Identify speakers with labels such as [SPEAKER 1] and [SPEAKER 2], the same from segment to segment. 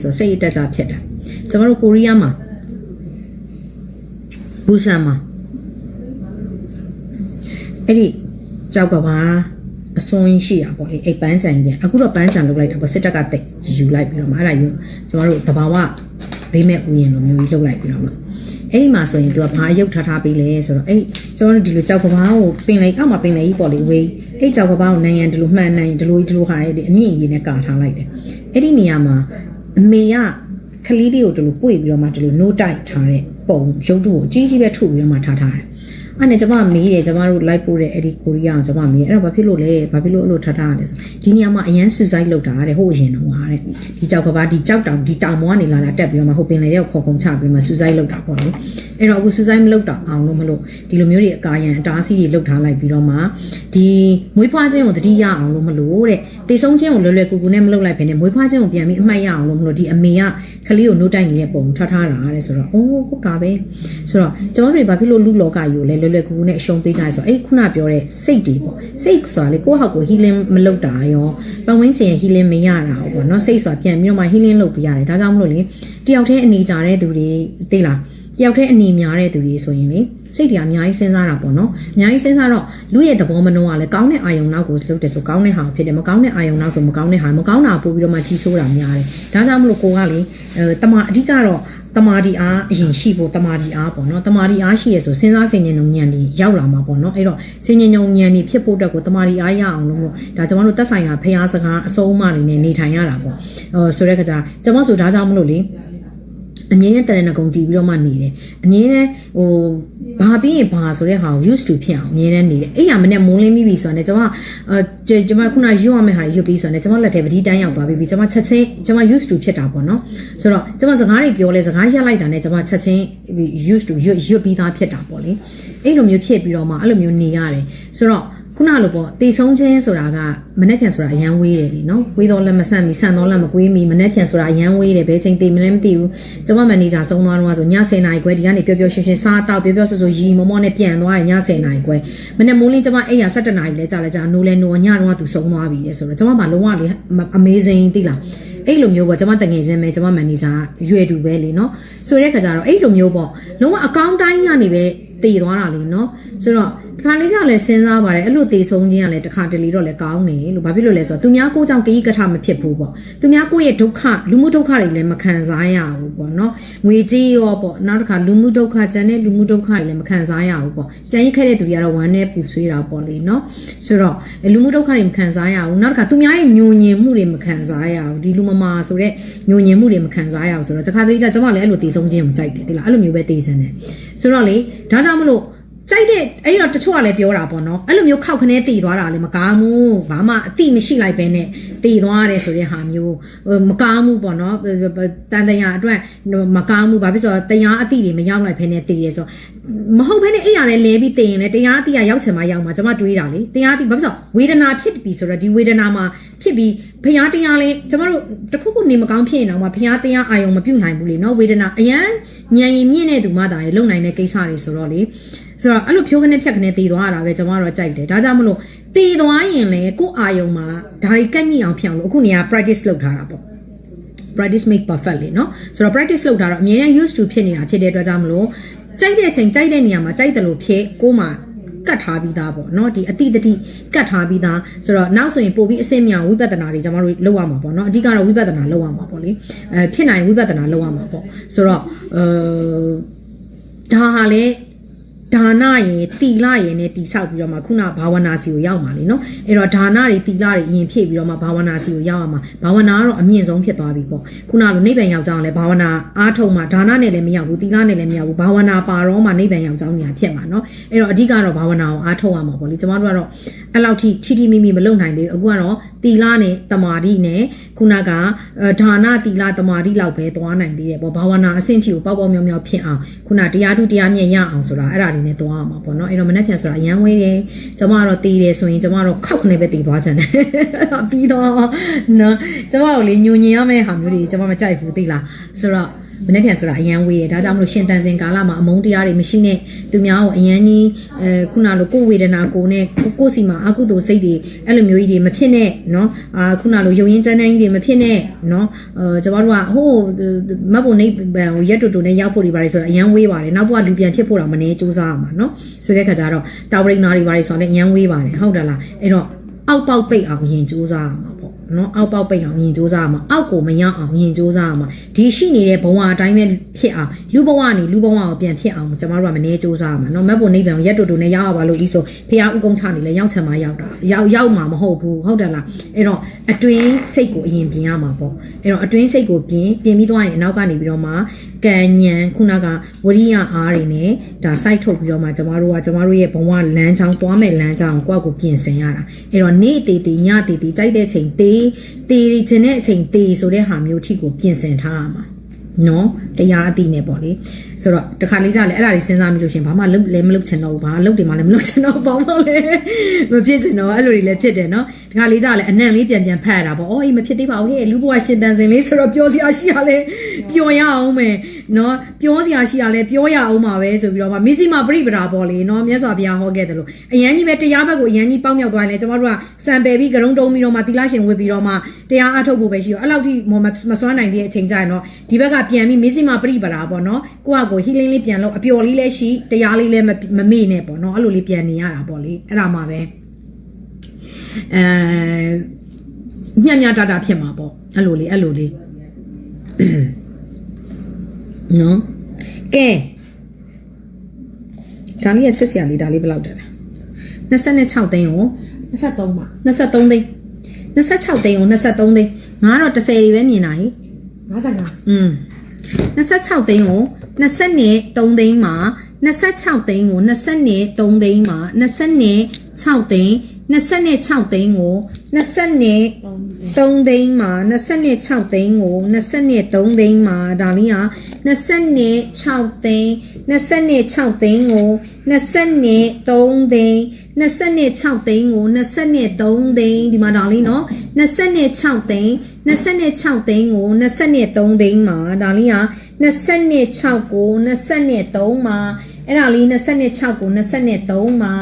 [SPEAKER 1] ဆိုစိတ်တက်ကြဖြစ်တာကျမတို့ကိုရီးယားမှာဘူဆန်မှာအဲ့ဒီကြောက်ကပါအစွန်းရှိတာပေါ့လေအိတ်ပန်းချန်ကြီးအခုတော့ပန်းချန်လုပ်လိုက်တာပေါ့စစ်တပ်ကတိတ်ယူလိုက်ပြီးတော့မှအဲ့ဒါယူကျမတို့တဘာဝဘေးမဲ့ဥယျာဉ်လိုမျိုးကြီးလုပ်လိုက်ပြီးတော့မှအဲ့ဒီမှာဆိုရင်သူကဘာအယုတ်ထားထားပေးလဲဆိုတော့အဲ့ကျမတို့ဒီလိုကြောက်ကဘာကိုပင်လိုက်အောက်မှာပင်လိုက်ကြီးပေါ့လေဝေးအဲ့ကြောက်ကဘာကိုနိုင်ရန်ဒီလိုမှန်နိုင်ဒီလိုဒီလိုဟာအဲ့ဒီအမြင့်ကြီးနဲ့ကာထားလိုက်တယ်အဲ့ဒီနေရာမှာ အမေကခလီးလေးကိုဒီလိုပွေပြီးတော့မှဒီလို note တိုက်ထားတဲ့ပုံရုပ်တုကိုအကြီးကြီးပဲထုတ်ပြီးတော့မှထားထားတယ် အဲ့နဲ့ကျမမေးတယ်ကျမတို့ live ပို့တဲ့အဲ့ဒီကိုရီးယားကိုကျမမေးအဲ့တော့ဘာဖြစ်လို့လဲဘာဖြစ်လို့အဲ့လိုထားထားရလဲဆိုဒီနေရာမှာအရန် suicide လုပ်တာတဲ့ဟိုအရင်တော့ဟာတဲ့ဒီကြောက်ကဘာဒီကြောက်တောင်ဒီတောင်ပေါ်ကနေလာလာတက်ပြီးတော့မှဟိုပင်လေတဲ့ခေါ်ခုံချပြီးမှ suicide လုပ်တာပေါ့လေအဲ့တော့အခု suicide မလုပ်တော့အောင်လို့မလို့ဒီလိုမျိုးတွေအကာရန်အတားအဆီးတွေလုပ်ထားလိုက်ပြီးတော့မှဒီမွေးဖွားခြင်းကိုတတိယအောင်လို့မလို့တဲ့တေဆုံးခြင်းကိုလွယ်လွယ်ကူကူနဲ့မလုပ်လိုက်ဘဲနဲ့မွေးဖွားခြင်းကိုပြန်ပြီးအမှတ်ရအောင်လို့မလို့ဒီအမေကခလေးကိုနှုတ်တိုက်နေတဲ့ပုံထားထားတာတဲ့ဆိုတော့အိုးဟုတ်တာပဲဆိုတော့ကျွန်တော်တို့ဘာဖြစ်လို့လူလောကကြီးကိုလည်းလွယ်လွယ်ကူကူနဲ့အရှုံးပေးကြလဲဆိုတော့အဲ့ခုနပြောတဲ့စိတ်တွေပေါ့စိတ်ဆိုတာလေကိုယ့်ဟာကိုယ် healing မလုပ်တာရောပတ်ဝန်းကျင်ရဲ့ healing မရတာပေါ့နော်စိတ်ဆိုတာပြန်ပြီးတော့မှ healing လုပ်ပေးရတယ်ဒါကြောင့်မလို့လေတယောက်တည်းအနေကြတဲ့သူတွေသိလားတယောက်တည်းအနေများတဲ့သူတွေဆိုရင်လေစိတ်တွေအများကြီးစဉ်းစားတာပေါ့နော်အများကြီးစဉ်းစားတော့လူရဲ့သဘောမနှောကလည်းကောင်းတဲ့အာယုံနောက်ကိုလုပ်တယ်ဆိုကောင်းတဲ့ဟာဖြစ်တယ်မကောင်းတဲ့အာယုံနောက်ဆိုမကောင်းတဲ့ဟာမကောင်းတာပို့ပြီးတော့မှကြီးစိုးတာများတယ်ဒါကြောင့်မလို့ကိုကလေအဲတမအဓိကတော့ တမာဒီအားအရင်ရှိဖို့တမာဒီအားပေါ့နော်တမာဒီအားရှိရဆိုစဉ်းစားဆင်ခြင်နှုံညံဒီရောက်လာမှာပေါ့နော်အဲ့တော့ဆင်ခြင်နှုံညံဒီဖြစ်ဖို့အတွက်ကိုတမာဒီအားရအောင်လို့မို့ဒါကျွန်တော်တို့သက်ဆိုင်ရာဖျားစကားအစုံအမတွေနဲ့နေထိုင်ရတာပေါ့ဟိုဆိုတဲ့ခါကျကျွန်မဆိုဒါကြောင့်မလို့လေ အမြင်နဲ့တရဏဂုံတီးပြီးတော့မှနေတယ်အမြင်နဲ့ဟိုဘာပြီးရင်ဘာဆိုတဲ့ဟာကို used to ဖြစ်အောင်အမြင်နဲ့နေတယ်အဲ့ရမနဲ့မုန်းလင်းမိပြီဆိုတော့ねကျွန်မအဲကျွန်မခုနရွတ်ရမယ့်ဟာရွတ်ပြီးဆိုတော့ねကျွန်မလက်ထဲပတိတန်းရောက်သွားပြီကျွန်မချက်ချင်းကျွန်မ used to ဖြစ်တာပေါ့နော်ဆိုတော့ကျွန်မစကားတွေပြောလဲစကားရက်လိုက်တာနဲ့ကျွန်မချက်ချင်း used to ရွတ်ရွတ်ပြီးသားဖြစ်တာပေါ့လေအဲ့လိုမျိုးဖြစ်ပြီးတော့မှအဲ့လိုမျိုးနေရတယ်ဆိုတော့ ခုနလိုပေါ့တေဆုံးခြင်းဆိုတာကမနှက်ဖြန်ဆိုတာအရန်ဝေးတယ်လीနော်ဝေးတော့လက်မဆန့်မီဆန့်တော့လက်မကွေးမီမနှက်ဖြန်ဆိုတာအရန်ဝေးတယ်ဘယ်ချိန်တေမလဲမသိဘူးကျွန်မမန်နေဂျာဆုံးသွားတော့ဆိုည10နာရီခွဲဒီကနေပျော်ပျော်ရွှင်ရွှင်စားတောက်ပျော်ပျော်ဆူဆူရီမောမောနဲ့ပြန်သွားရင်ည10နာရီခွဲမနေ့မိုးလင်းကျွန်မအဲ့ရ17နာရီလဲကြာလဲကြာနိုးလဲနိုးညတော့သူဆုံးသွားပြီလေဆိုတော့ကျွန်မမှလုံးဝလေ amazing သိလားအဲ့လိုမျိုးပေါ့ကျွန်မတငယ်ချင်းပဲကျွန်မမန်နေဂျာရွယ်တူပဲလေနော်ဆိုတဲ့ခါကျတော့အဲ့လိုမျိုးပေါ့လုံးဝအကောင့်တိုင်းကနေပဲတည်သွားတာလေနော်ဆိုတော့ တခါလေးကြောင့်လည်းစဉ်းစားပါတယ်အဲ့လိုတည်ဆုံးခြင်းကလည်းတခါတလေတော့လည်းကောင်းတယ်လို့ဘာဖြစ်လို့လဲဆိုတော့သူများကိုကြောင့်ကိကထမဖြစ်ဘူးပေါ့သူများကိုရဲ့ဒုက္ခလူမှုဒုက္ခတွေလည်းမခံစားရဘူးပေါ့နော်ငွေကြေးရောပေါ့နောက်တစ်ခါလူမှုဒုက္ခကျန်တဲ့လူမှုဒုက္ခတွေလည်းမခံစားရဘူးပေါ့ကြံရိတ်ခဲ့တဲ့သူတွေကတော့ဝမ်းနဲ့ပူဆွေးတာပေါ့လေနော်ဆိုတော့လူမှုဒုက္ခတွေမခံစားရဘူးနောက်တစ်ခါသူများရဲ့ညှို့ညင်မှုတွေမခံစားရဘူးဒီလူမမာဆိုတဲ့ညှို့ညင်မှုတွေမခံစားရဘူးဆိုတော့တခါတလေကျကျွန်မလည်းအဲ့လိုတည်ဆုံးခြင်းမကြိုက်တယ်ဒီလားအဲ့လိုမျိုးပဲတည်ခြင်းတယ်ဆိုတော့လေဒါကြောင့်မလို့ ကြိုက်တဲ့အဲ့တော့တချို့ကလည်းပြောတာပေါ့နော်အဲ့လိုမျိုးခောက်ခနဲတည်သွားတာလည်းမကောင်းဘူးဘာမှအတိမရှိလိုက်ပဲနဲ့တည်သွားရတယ်ဆိုတဲ့ဟာမျိုးမကောင်းဘူးပေါ့နော်တန်တရာအတွက်မကောင်းဘူးဘာဖြစ်ဆိုတော့တရားအတိတွေမရောက်လိုက်ဖ ೇನೆ တည်ရဆိုမဟုတ်ဘဲနဲ့အဲ့ရနဲ့လဲပြီးတည်ရင်လည်းတရားအတိကရောက်ချင်မှရောက်မှာကျွန်မတွေးတာလေတရားအတိဘာဖြစ်ဆိုဝေဒနာဖြစ်ပြီဆိုတော့ဒီဝေဒနာမှာဖြစ်ပြီးဖျားတရားလဲကျွန်တော်တို့တခုခုနေမကောင်းဖြစ်ရင်တော့မှဖျားတရားအာယုံမပြုတ်နိုင်ဘူးလေနော်ဝေဒနာအရန်ညံရင်မြင့်တဲ့သူမှသာလေလုံနိုင်တဲ့ကိစ္စတွေဆိုတော့လေ ဆိုတော့အဲ့လိုဖြိုးခနဲ့ဖြတ်ခနဲ့တည်သွားတာပဲကျွန်တော်တို့ကြိုက်တယ်ဒါကြောင့်မလို့တည်သွားရင်လေကိုယ့်အာယုံမှာဒါတွေကက်ညိအောင်ဖြစ်အောင်လို့အခုနေရာ practice လုပ်ထားတာပေါ့ practice make perfect လေเนาะဆိုတော့ practice လုပ်တာတော့အမြဲတမ်း used to ဖြစ်နေတာဖြစ်တဲ့အတွက်ကြောင့်မလို့ကြိုက်တဲ့အချိန်ကြိုက်တဲ့နေရာမှာကြိုက်တယ်လို့ဖြစ်ကိုယ်မှာကတ်ထားပြီးသားပေါ့เนาะဒီအတိတတိကတ်ထားပြီးသားဆိုတော့နောက်ဆိုရင်ပို့ပြီးအစင်မြောင်ဝိပဿနာတွေကျွန်တော်တို့လုပ်ရမှာပေါ့เนาะအဓိကတော့ဝိပဿနာလုပ်ရမှာပေါ့လေအဲဖြစ်နိုင်ဝိပဿနာလုပ်ရမှာပေါ့ဆိုတော့အဲဒါဟာလေ ဒါနရယ်တီလရယ်နဲ့တိဆောက်ပြီးတော့မှခုနဘာဝနာစီကိုရောက်မှာလေနော်အဲ့တော့ဒါနတွေတီလတွေအရင်ဖြည့်ပြီးတော့မှဘာဝနာစီကိုရောက်ရမှာဘာဝနာကတော့အမြင့်ဆုံးဖြစ်သွားပြီပေါ့ခုနလိုနိဗ္ဗာန်ရောက်ကြအောင်လဲဘာဝနာအားထုတ်မှဒါနနဲ့လည်းမရောက်ဘူးတီလနဲ့လည်းမရောက်ဘူးဘာဝနာပါတော့မှနိဗ္ဗာန်ရောက်ကြအောင်ညာဖြစ်မှာနော်အဲ့တော့အဓိကတော့ဘာဝနာကိုအားထုတ်ရမှာပေါ့လေကျမတို့ကတော့အဲ့လောက်ထိချီတီမိမိမလုံနိုင်သေးဘူးအခုကတော့တီလနဲ့တမာတိနဲ့ခုနကဒါနတီလတမာတိလောက်ပဲသွားနိုင်သေးတယ်ပေါ့ဘာဝနာအဆင့်ထိကိုပေါက်ပေါက်မြောက်မြောက်ဖြစ်အောင်ခုနတရားထုတရားမြတ်ရအောင်ဆိုတာအဲ့ဒါတွေနဲ့သွားအောင်ပါပေါ့နော်အဲ့တော့မနှက်ဖြန်ဆိုတာအရန်ဝေးတယ်ကျမကတော့တီးတယ်ဆိုရင်ကျမတော့ခောက်ခနဲ့ပဲတီးသွားချင်တယ်ပြီးတော့နော်ကျမတို့လေညူညင်ရမယ့်ဟာမျိုးတွေကျမမကြိုက်ဘူးသိလားဆိုတော့ မနေ့ပြန်ဆိုတာအရန်ဝေးရဒါကြောင့်မလို့ရှင်တန်စင်ကာလမှာအမုန်းတရားတွေမရှိနဲ့သူများကိုအရန်ကြီးအဲခုနလိုကိုယ်ဝေဒနာကိုနဲ့ကိုကိုယ်စီမှာအကုသိုလ်စိတ်တွေအဲ့လိုမျိုးကြီးတွေမဖြစ်နဲ့เนาะအာခုနလိုယုံရင်စမ်းတိုင်းတွေမဖြစ်နဲ့เนาะအဲကျမတို့ကဟိုးမတ်ဖို့နေပန်ကိုရက်တူတူနဲ့ရောက်ဖို့တွေပါတယ်ဆိုတာအရန်ဝေးပါတယ်နောက်ဘဝလူပြန်ဖြစ်ဖို့တော့မနေစူးစမ်းရမှာเนาะဆိုတဲ့ခါကျတော့တာဝရိန်သားတွေပါတယ်ဆိုတာလည်းအရန်ဝေးပါတယ်ဟုတ်တယ်လားအဲ့တော့အောက်ပေါက်ပိတ်အောင်ရင်စူးစမ်းရမှာပေါ့ နော်အောက်ပေါက်ပိတ်အောင်ရင်စူးစမ်းရမှာအောက်ကိုမရောက်အောင်ရင်စူးစမ်းရမှာဒီရှိနေတဲ့ဘဝအတိုင်းပဲဖြစ်အောင်လူဘဝနေလူဘဝကိုပြန်ဖြစ်အောင်ကျမတို့ကမနေစူးစမ်းရမှာနော်မက်ဖို့နိဗ္ဗာန်ကိုရက်တူတူနဲ့ရောက်ရပါလို့ဤဆိုဖះဥကုံချနေလဲရောက်ချင်မှရောက်တာရောက်ရောက်မှာမဟုတ်ဘူးဟုတ်တယ်လားအဲ့တော့အတွင်းစိတ်ကိုအရင်ပြင်ရမှာပေါ့အဲ့တော့အတွင်းစိတ်ကိုပြင်ပြင်ပြီးသွားရင်အနောက်ကနေပြီးတော့မှကံညံခုနကဝရိယအားတွေနဲ့ဒါစိုက်ထုတ်ပြီးတော့မှကျမတို့ကကျမတို့ရဲ့ဘဝလမ်းကြောင်းသွားမဲ့လမ်းကြောင်းကိုကိုယ့်ကိုပြင်ဆင်ရတာအဲ့တော့နေ့တည်တည်ညတည်တည်ကြိုက်တဲ့ချိန်တည်တည်ခြင်းတဲ့အချိန်တည်ဆိုတဲ့ဟာမျိုးထိကိုပြင်ဆင်ထားရမှာနော် တရားအသိနဲ့ပေါ့လေဆိုတော့တခါလေးကြလဲအဲ့ဒါတွေစဉ်းစားမိလို့ရှရင်ဘာမှလုပ်လည်းမလုပ်ချင်တော့ဘူးဘာလုပ်တယ်မှလည်းမလုပ်ချင်တော့ဘူးဘာမှလည်းမဖြစ်ချင်တော့အဲ့လိုတွေလည်းဖြစ်တယ်နော်တခါလေးကြလဲအနံ့လေးပြန်ပြန်ဖတ်ရတာပေါ့အော်အေးမဖြစ်သေးပါဘူးဟဲ့လူဘဝရှင်တန်စင်လေးဆိုတော့ပြောစရာရှိရလဲပြောရအောင်မယ်နော်ပြောစရာရှိရလဲပြောရအောင်ပါပဲဆိုပြီးတော့မှမစ္စည်းမပြိပဒါပေါ့လေနော်မြတ်စွာဘုရားဟောခဲ့တယ်လို့အရန်ကြီးပဲတရားဘက်ကိုအရန်ကြီးပေါက်မြောက်သွားတယ်ကျမတို့ကစံပယ်ပြီးကရုံတုံးပြီးတော့မှသီလရှင်ဝတ်ပြီးတော့မှတရားအထုတ်ဖို့ပဲရှိတော့အဲ့လောက်ထိမမစွမ်းနိုင်တဲ့အချိန်ကျရင်တော့ဒီဘက်ကပြန်ပြီးမစ္စည်းမပြိပဒါပေါ့နော်ကိုယ့်အကိုဟီလင်းလေးပြန်လို့အပျော်လေးလည်းရှိတရားလေးလည်းမမေ့နဲ့ပေါ့နော်အဲ့လိုလေးပြန်နေရတာပေါ့လေအဲ့ဒါမှပဲအဲမြတ်မြတ်တာတာဖြစ်မှာပေါ့အဲ့လိုလေးအဲ့လိုလေးနော်ကဲဒါလေးရချစ်စရာလေးဒါလေးဘယ်လောက်တက်လဲ26သိန်းကို
[SPEAKER 2] 23မှာ
[SPEAKER 1] 23သိန်း26သိန်းကို23သိန်းငါတော့30တွေပဲမြင်တာဟိ
[SPEAKER 2] 55
[SPEAKER 1] อืม 26သိန်းကို23သိန်းမှာ26သိန်းကို23သိန်းမှာ26သိန်း 26သိန်းကို23 3သိန်းမှာ26သိန်းကို23သိန်းမှာဒါလေးဟာ26သိန်း26သိန်းကို23သိန်း26သိန်းကို23သိန်းဒီမှာဒါလေးနော်26သိန်း26သိန်းကို23သိန်းမှာဒါလေးဟာ26ကို23မှာအဲ့ဒါလေး26ကို23မှာ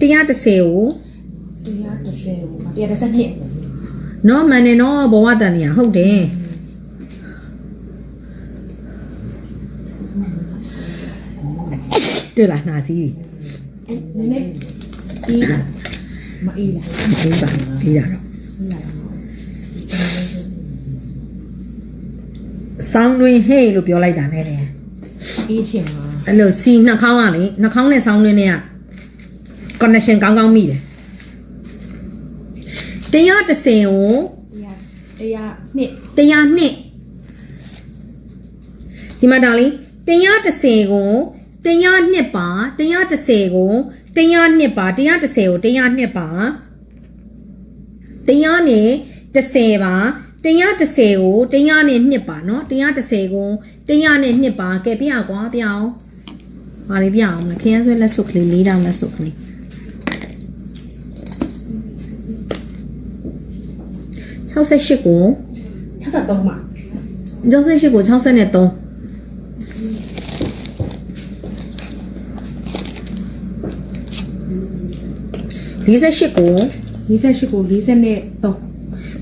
[SPEAKER 1] 130ကို
[SPEAKER 2] 130ကို132
[SPEAKER 1] နော်မန်နေနော်ဘဝတန်နေရဟုတ်တယ်တွေ့လားနှာစီးပြီ
[SPEAKER 2] နည်းနည်းအေးလားမအေးလား
[SPEAKER 1] အေးပါအေးရတော့ဆောင်းတွင်ဟေးလို့ပြောလိုက်တာနဲ့လေ
[SPEAKER 2] အေးချင်ပါ
[SPEAKER 1] အဲ့လိုစီနှာခေါင်းကလေနှာခေါင်းနဲ့ဆောင်းတွင်နဲ့က connection ကောင်းကောင်းမိတယ်တရားတစ်စင်ကို
[SPEAKER 2] တရားတရားနှစ်
[SPEAKER 1] တရားနှစ်ဒီမှာဒါလေးတရားတစ်စင်ကိုတရားနှစ်ပါတရားတစ်စင်ကိုတရားနှစ်ပါတရားတစ်စင်ကိုတရားနှစ်ပါတရားနဲ့တစ်စင်ပါတရားတစ်စင်ကိုတရားနဲ့နှစ်ပါเนาะတရားတစ်စင်ကိုတရားနဲ့နှစ်ပါကဲပြကွာပြအောင်ပါလေးပြအောင်လေခရမ်းဆွဲလက်စုပ်ကလေး၄တောင်လက်စုပ်ကလေး 68ကို
[SPEAKER 2] 63မှာ
[SPEAKER 1] 68ကို63 48ကို
[SPEAKER 2] 48ကို40နဲ့3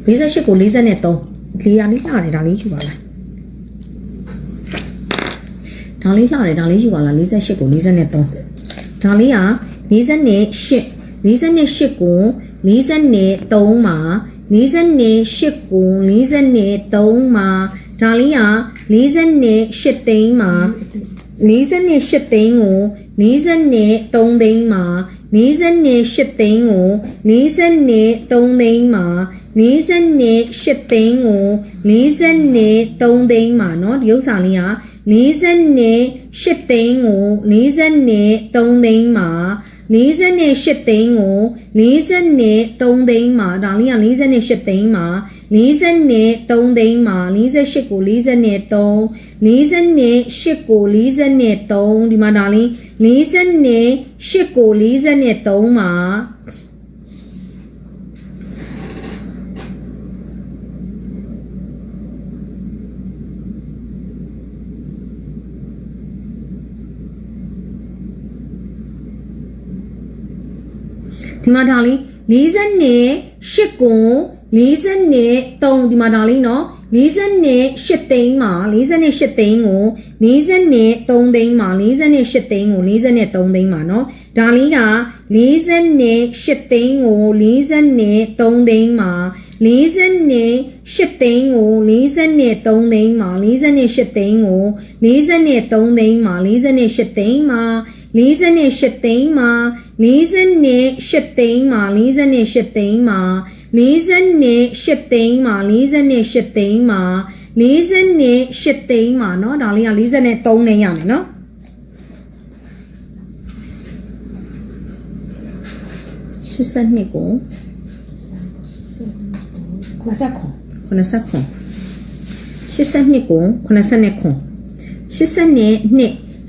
[SPEAKER 1] 48ကို43လေးရလေးလှတယ်ဒါလေးယူပါလားဒါလေးလှတယ်ဒါလေးယူပါလား48ကို43ဒါလေးက48 48ကို43မှာ 48ကို43မှာဒါလေးက48သိန်းမှာ 48သိန်းကို43သိန်းမှာ48သိန်းကို43သိန်းမှာ48သိန်းကို43သိန်းမှာเนาะဒီဥစ္စာလေးက48သိန်းကို43သိန်းမှာ 48သိန်းကို43သိန်းမှာဒါလေးက48သိန်းမှာ43သိန်းမှာ48ကို43 48ကို43ဒီမှာဒါလေး48ကို43မှာ ဒီမှာဒါလေး40နဲ့8ကွန်40နဲ့3ဒီမှာဒါလေးနော်40နဲ့8သိန်းမှာ40နဲ့8သိန်းကို40နဲ့3သိန်းမှာ40နဲ့8သိန်းကို40နဲ့3သိန်းမှာနော်ဒါလေးက40နဲ့8သိန်းကို40နဲ့3သိန်းမှာ40နဲ့8သိန်းကို40နဲ့3သိန်းမှာ40နဲ့8သိန်းကို40နဲ့3သိန်းမှာ40နဲ့8သိန်းမှာ 48သိန်းမှာ48သိန်းမှာ48သိန်းမှာ48သိန်းမှာ48သိန်းမှာ48သိန်းမှာ48သိန်းမှာเนาะဒါလေးက43နဲ့ရမယ်เนาะ82ကို
[SPEAKER 2] ခဏဆက်ခွန်
[SPEAKER 1] 80ခွန်82ကို80ခွန်82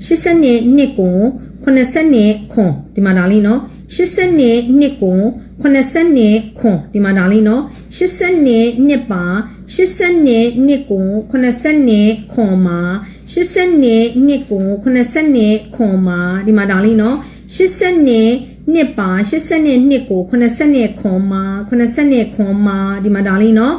[SPEAKER 1] 82ကို 82ခွန်ဒီမှာဒါလေးနော်82နှစ်ကွန်82ခွန်ဒီမှာဒါလေးနော်82နှစ်ပါ82နှစ်ကွန်82ခွန်မှာ82နှစ်ကွန်82ခွန်မှာဒီမှာဒါလေးနော်82နှစ်ပါ82နှစ်ကို82ခွန်မှာ82ခွန်မှာဒီမှာဒါလေးနော်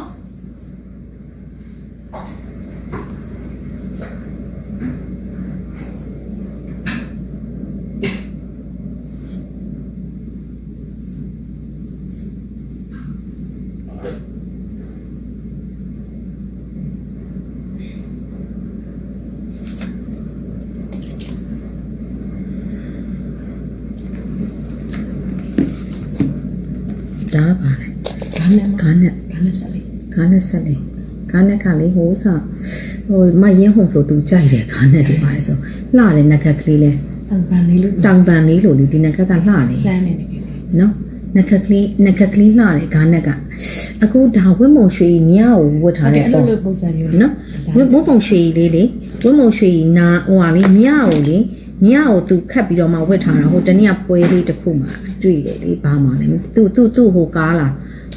[SPEAKER 1] ဒါပါလေ
[SPEAKER 2] ဒါနဲ့မ
[SPEAKER 1] ခါနဲ့
[SPEAKER 2] ဒါနဲ့ဆက်လေး
[SPEAKER 1] ခါနဲ့ဆက်လေခါနဲ့ခါလေးဟိုစဟိုမရင်ဟုံဆိုသူကြိုက်တယ်ခါနဲ့ဒီပါလေဆိုလှတယ်နက်ခက်ကလေးလဲ
[SPEAKER 2] အန်ပန်လေးလို့
[SPEAKER 1] တောင်ပန်လေးလိုလေဒီနက်ခက်ကလှတယ်
[SPEAKER 2] စမ်းနေနေ
[SPEAKER 1] နော်နက်ခက်ကလေးနက်ခက်ကလေးလှတယ်ခါနဲ့ကအခုဒါဝတ်မုံရွှေမြားကိုဝတ်ထား
[SPEAKER 2] ဒါ
[SPEAKER 1] တဲ့
[SPEAKER 2] အဲ့လို
[SPEAKER 1] ပေါ့
[SPEAKER 2] လိုပုံစံမျိုး
[SPEAKER 1] နော်ဝတ်ဝတ်မုံရွှေလေးလေဝတ်မုံရွှေနာဟိုဟာလေးမြားကိုလေမြားကိုသူခတ်ပြီးတော့မှဝတ်ထားတာဟိုတနေ့ကပွဲလေးတစ်ခုမှ တွေ့တယ်လေဘာမှလည်းသူသူသူဟိုကားလာ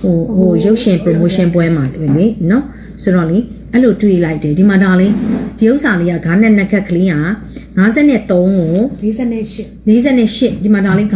[SPEAKER 1] ဟိုဟိုရုပ်ရှင် promotion ပွဲမှာတွေ့လေနော်ဆိုတော့လေအဲ့လိုတွေ့လိုက်တယ်ဒီမှာဒါလေးဒီဥစ္စာလေးကဂါနဲ့နက်ကက်ကလေးက53ကို
[SPEAKER 2] 48
[SPEAKER 1] 48ဒီမှာဒါလေး